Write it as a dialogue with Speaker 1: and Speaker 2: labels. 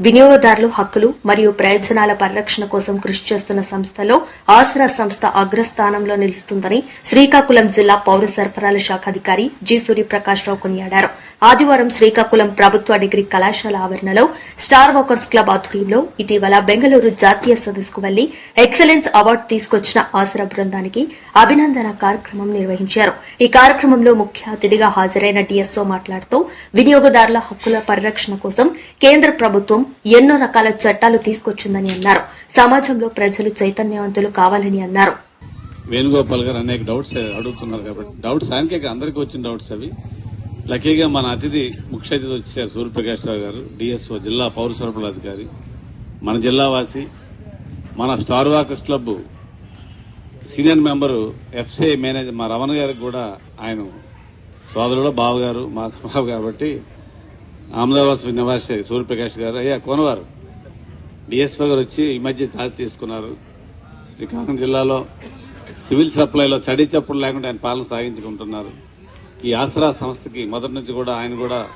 Speaker 1: వినియోగదారులు హక్కులు మరియు ప్రయోజనాల పరిరక్షణ కోసం కృషి చేస్తున్న సంస్థలో ఆసరా సంస్థ అగ్రస్థానంలో నిలుస్తుందని శ్రీకాకుళం జిల్లా పౌర సరఫరాల శాఖ అధికారి జి సూర్యప్రకాశ్రావు కొనియాడారు. ఆదివారం శ్రీకాకుళం ప్రభుత్వ డిగ్రీ కళాశాల ఆవరణలో స్టార్ వాకర్స్ క్లబ్ ఆధ్వర్యంలో ఇటీవల బెంగళూరు జాతీయ సదస్సుకు వెళ్ళి ఎక్సలెన్స్ అవార్డు తీసుకొచ్చిన ఆసరా బృందానికి అభినందన కార్యక్రమం నిర్వహించారు. ఈ కార్యక్రమంలో ముఖ్య అతిథిగా హాజరైన డిఎస్ఓ మాట్లాడుతూ వినియోగదారుల హక్కుల పరిరక్షణ కోసం కేంద్ర ప్రభుత్వం ఎన్నో రకాల చట్టాలు తీసుకొచ్చిందని అన్నారు. సమాజంలో ప్రజలు చైతన్యవంతులు కావాలని అన్నారు.
Speaker 2: వేణుగోపాల్ గారు అనేక డౌట్స్ అడుగుతున్నారు కాబట్టి డౌట్స్ ఆయనకే అందరికీ వచ్చిన డౌట్స్ అవి. లక్కీగా మన అతిథి ముఖ్య అతిథి వచ్చారు సూర్యప్రకాష్ రావు గారు డిఎస్ఓ జిల్లా పౌర సరఫరాల అధికారి. మన జిల్లా వాసి మన star walkers club senior member FCI manager మా రమణ గారికి కూడా ఆయన సోదరుడు బావగారు మా బావ కాబట్టి అహ్మదాబాద్ నివాసి సూర్యప్రకాష్ గారు అయ్యా కోనవారు. డిఎస్పీ గారు వచ్చి ఈ మధ్య ఛార్జ్ తీసుకున్నారు. శ్రీకాకుళం జిల్లాలో సివిల్ సప్లైలో చడి చప్పుడు లేకుండా ఆయన పాలన సాగించుకుంటున్నారు. ఈ ఆసరా సంస్థకి మొదటి నుంచి కూడా ఆయన కూడా